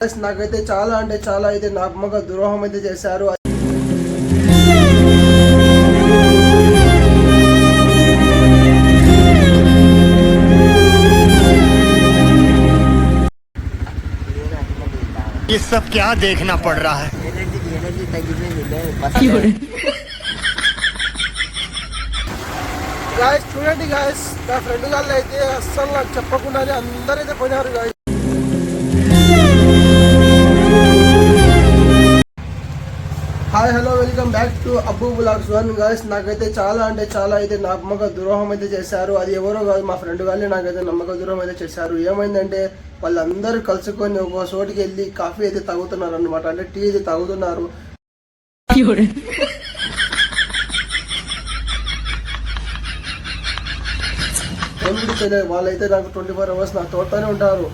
Guys, నాకైతే చాలా అంటే చాలా అయితే నమ్మక ద్రోహం అయితే చేశారు ये सब क्या देखना पड़ रहा है ఎనర్జీ ఎనర్జీ తగ్గిపోయింది గాయస్ చూడండి గాయస్ నా ఫ్రెండ్ వాళ్ళు అయితే అస్సలు నాకు చెప్పకుండానే అందరైతే పోయినారు guys hi hello welcome back to Abbu vlogs one guys నాకైతే చాలా అంటే చాలా అయితే నమ్మక ద్రోహం అయితే చేశారు. అది ఎవరో కాదు మా ఫ్రెండ్ కానీ నాకైతే నమ్మక ద్రోహం అయితే చేశారు. ఏమైందంటే వాళ్ళందరూ కలుసుకొని ఒక చోటికి వెళ్ళి కాఫీ అయితే తాగుతున్నారు అనమాట అంటే టీ అయితే తాగుతున్నారు. ఎందుకు వాళ్ళైతే నాకు ట్వంటీ ఫోర్ అవర్స్ నా తోటనే ఉంటారు.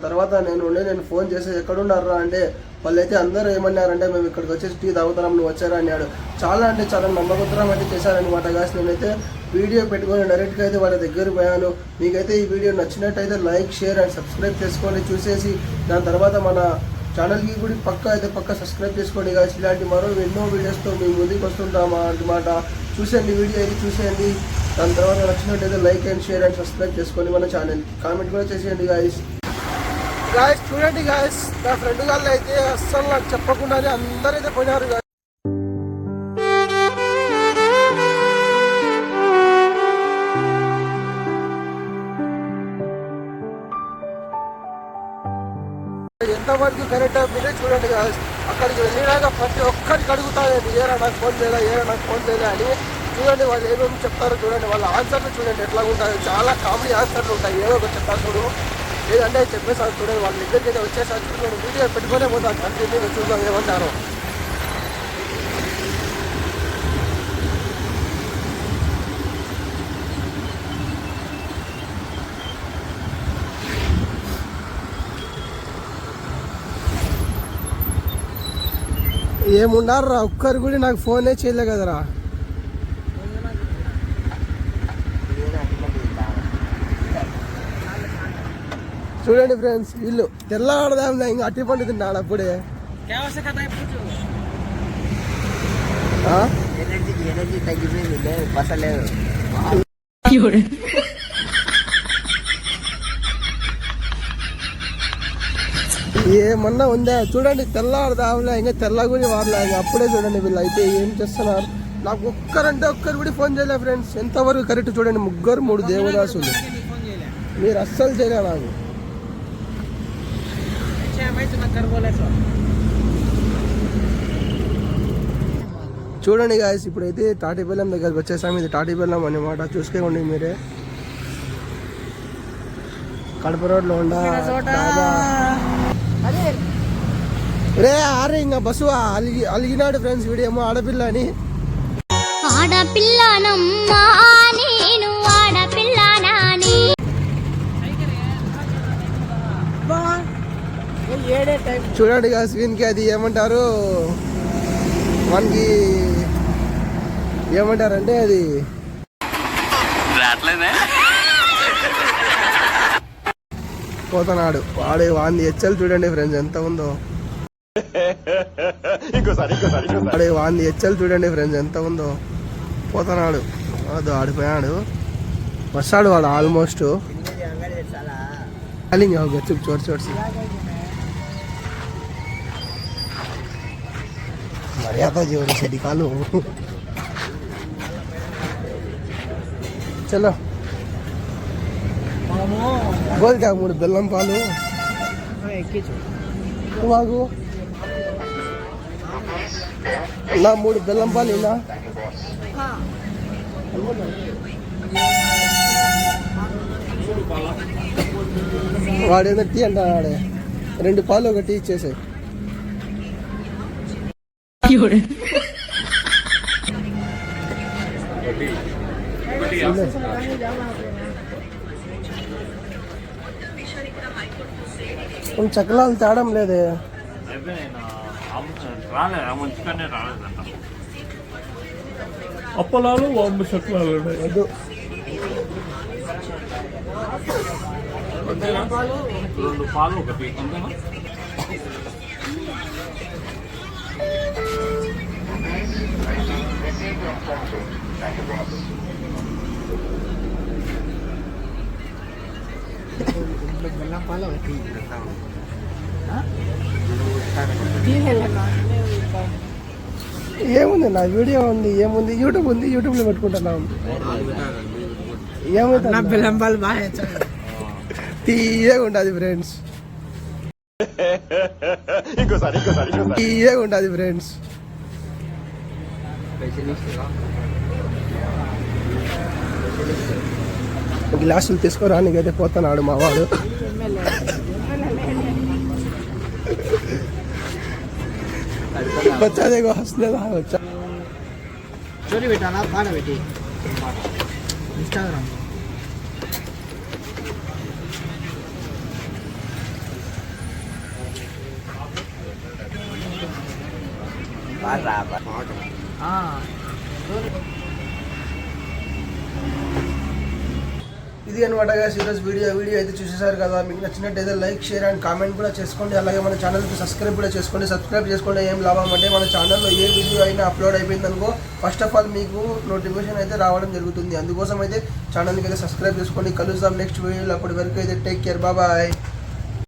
దాని తర్వాత నేను ఉండే నేను ఫోన్ చేసి ఎక్కడున్నారా అంటే వాళ్ళైతే అందరూ ఏమన్నారంటే మేము ఇక్కడికి వచ్చేసి టీ తాగుతున్నాం నువ్వు వచ్చారా? అన్నాడు. చాలా అంటే చాలా నమ్మకత్రం అయితే చేశారనమాట గాస్ నేనైతే వీడియో పెట్టుకొని డైరెక్ట్గా అయితే వాళ్ళ దగ్గర పోయాను. మీకైతే ఈ వీడియో నచ్చినట్టయితే లైక్ షేర్ అండ్ సబ్స్క్రైబ్ చేసుకోండి. చూసేసి దాని తర్వాత మన ఛానల్కి కూడా పక్క అయితే పక్క సబ్స్క్రైబ్ చేసుకోండి గాస్ ఇలాంటి మరో ఎన్నో వీడియోస్తో మీ ముందుకు వస్తుంటామా అన్నమాట. చూసేయండి వీడియో అయితే చూసేయండి. దాని తర్వాత నచ్చినట్టయితే like and share and subscribe చేసుకోండి మన ఛానల్ కామెంట్ కూడా చేసేయండి గాయస్. గాయస్ చూడండి గాయస్ నా ఫ్రెండ్ వాళ్ళు అయితే అస్సలు నాకు చెప్పకుండానే అందరైతే పోయినారు guys. ఎంతవరకు కరెక్ట్ మీరే చూడండి గాయస్ అక్కడికి వెళ్ళినాక ప్రతి ఒక్కరికి అడుగుతాను ఏరా నాకు ఫోన్ చేయలే ఏరా నాకు ఫోన్ చేయలే అని. చూడండి వాళ్ళు ఏమేమి చెప్తారో చూడండి వాళ్ళ ఆన్సర్లు చూడండి ఎట్లా ఉంటాయో. చాలా కామెడీ ఆన్సర్లు ఉంటాయి. ఏదో ఒకటి చెప్తారు చూడు. లేదంటే చెప్పేసారు చూడండి వాళ్ళ దగ్గరికి అయితే వచ్చేసారి చూడండి వీడియో పెట్టుకునే పోతాను కంటిన్యూగా చూద్దాం ఏమంటారు. ఏమున్నారా ఒక్కరు కూడా నాకు ఫోనే చేయలే కదరా. చూడండి ఫ్రెండ్స్ వీళ్ళు తెల్లవాడదాం ఇంకా అట్టి పండు తిన్నాడు అప్పుడే. ఏమన్నా ఉందా? చూడండి తెల్లవాడదాంలే ఇంకా తెల్లగుని వాడలే ఇంకా అప్పుడే చూడండి వీళ్ళు అయితే ఏం చేస్తున్నారు. నాకు ఒక్కరంటే ఒక్కరు కూడా ఫోన్ చేయలే ఫ్రెండ్స్. ఎంతవరకు కరెక్ట్ చూడండి ముగ్గురు మూడు దేవదాసులు. మీరు అస్సలు చేయలే నాకు. చూడండి గాయస్ ఇప్పుడైతే తాటిపల్లెం దగ్గరకు వచ్చేసాము ఇది తాటిపల్లెం అనమాట చూసుకోండి మీరే. కడప రోడ్లో ఉండ డాబా. రే ఆరే ఇంకా బస్సు అలిగి అలిగినాడు ఫ్రెండ్స్ వీడేమో ఆడపిల్ల అని ఆడపిల్లనమ్మా చూడండి గా స్క్రీన్కి అది ఏమంటారు? మనకి ఏమంటారంటే అది పోతున్నాడు వాడే వాంది హెచ్చలు చూడండి ఫ్రెండ్స్ ఎంత ఉందో. వాడే వాంది హెచ్చలు చూడండి ఫ్రెండ్స్ ఎంత ఉందో. పోతున్నాడు అదో ఆడిపోయాడు. వస్తాడు వాడు ఆల్మోస్ట్ అలింగ్ గచ్చు చోటు చోటు. మర్యాద జీవుడు చెడి కాలు. చలో. గోల్కా మూడు బెల్లం పాలు. మాకు నా మూడు బెల్లం పాలు ఇలా వాడేదో టీ అంటాడు రెండు పాలు ఒక టీ ఇచ్చేసాయి. చక్రాలు తేడం లేదే. అప్పలాలు శకులాలు ఉన్నాయి. వద్దు. రెండు పాలు ఒకటి అంతేనా బెల్లం పాలు ఒకటి ఏముంది నా వీడియో ఉంది ఏముంది? యూట్యూబ్ ఉంది యూట్యూబ్లో పెట్టుకుంటున్నాం. ఏమైతే బెల్లం పాలు బాగా ఇచ్చారు తీయగా ఉంటుంది ఫ్రెండ్స్ తీయగా ఉంటుంది ఫ్రెండ్స్ గ్లాసులు తీసుకోరా నీకైతే పోతున్నాడు మా వాడు వచ్చాదేగో వస్తుందా వచ్చా స్టోరీ పెట్టాలా పాట పెట్టి ఇన్స్టాగ్రామ్ ఇది అనమాట ఈరోజు వీడియో వీడియో అయితే చూసేసారు కదా. మీకు నచ్చినట్టయితే లైక్ షేర్ అండ్ కామెంట్ కూడా చేసుకోండి. అలాగే మన ఛానల్కి సబ్స్క్రైబ్ కూడా చేసుకోండి. సబ్స్క్రైబ్ చేసుకోండి ఏం లాభం అంటే మన ఛానల్లో ఏ వీడియో అయినా అప్లోడ్ అయిపోయింది అనుకో ఫస్ట్ ఆఫ్ ఆల్ మీకు నోటిఫికేషన్ అయితే రావడం జరుగుతుంది. అందుకోసం అయితే ఛానల్కి అయితే సబ్స్క్రైబ్ చేసుకోండి. కలుద్దాం నెక్స్ట్ వీడియోలో అప్పటి వరకు అయితే టేక్ కేర్ బాబాయ్